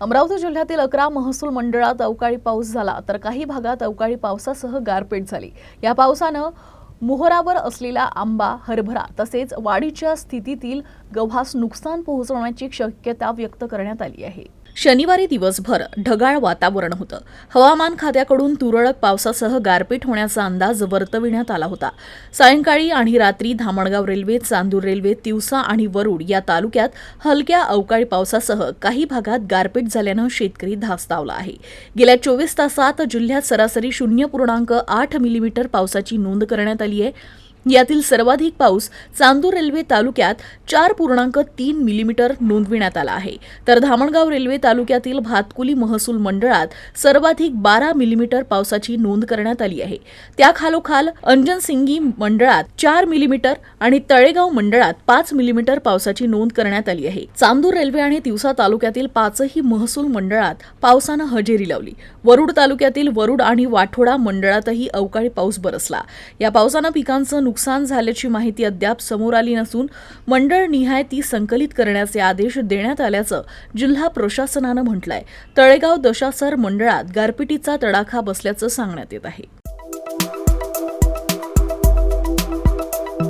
अमरावती जिल्ह्यातील अकरा महसूल मंडळात अवकाळी पाऊस झाला तर काही भागात अवकाळी पावसासह गारपीट झाली. या पावसानं मोहरावर असलेला आंबा हरभरा तसेच वाढीच्या स्थितीतील गव्हास नुकसान पोहोचवण्याची शक्यता व्यक्त करण्यात आली आहे. शनिवारी दिवसभर ढगाळ वातावरण होतं. हवामान खात्याकडून तुरळक पावसासह गारपीट होण्याचा अंदाज वर्तविण्यात आला होता. सायंकाळी आणि रात्री धामणगाव रेल्वे चांदूर रेल्वे तिवसा आणि वरुड या तालुक्यात हलक्या अवकाळी पावसासह काही भागात गारपीट झाल्यानं शेतकरी धास्तावला आहे. गेल्या चोवीस तासात जिल्ह्यात सरासरी शून्य पूर्णांक आठ मिलीमीटर पावसाची नोंद करण्यात आली आहे. यातील सर्वाधिक पाऊस चांदूर रेल्वे तालुक्यात चार पूर्णांक तीन मिलीमीटर नोंदविण्यात आला आहे. तर धामणगाव रेल्वे तालुक्यातील भातकुली महसूल मंडळात सर्वाधिक बारा मिलीमीटर पावसाची नोंद करण्यात आली आहे. त्याखालोखाल अंजनसिंगी मंडळात चार मिलीमीटर आणि तळेगाव मंडळात पाच मिलीमीटर पावसाची नोंद करण्यात आली आहे. चांदूर रेल्वे आणि तिवसा तालुक्यातील पाचही महसूल मंडळात पावसानं हजेरी लावली. वरुड तालुक्यातील वरुड आणि वाठोडा मंडळातही अवकाळी पाऊस बरसला. या पावसानं पिकांचं नुकसान झाल्याची माहिती अद्याप समोर आली नसून मंडळ निहाय ती संकलित करण्याचे आदेश देण्यात आल्याचं जिल्हा प्रशासनानं म्हटलंय. तळेगाव दशासर मंडळात गारपिटीचा तडाखा बसल्याचं सांगण्यात येत आहे.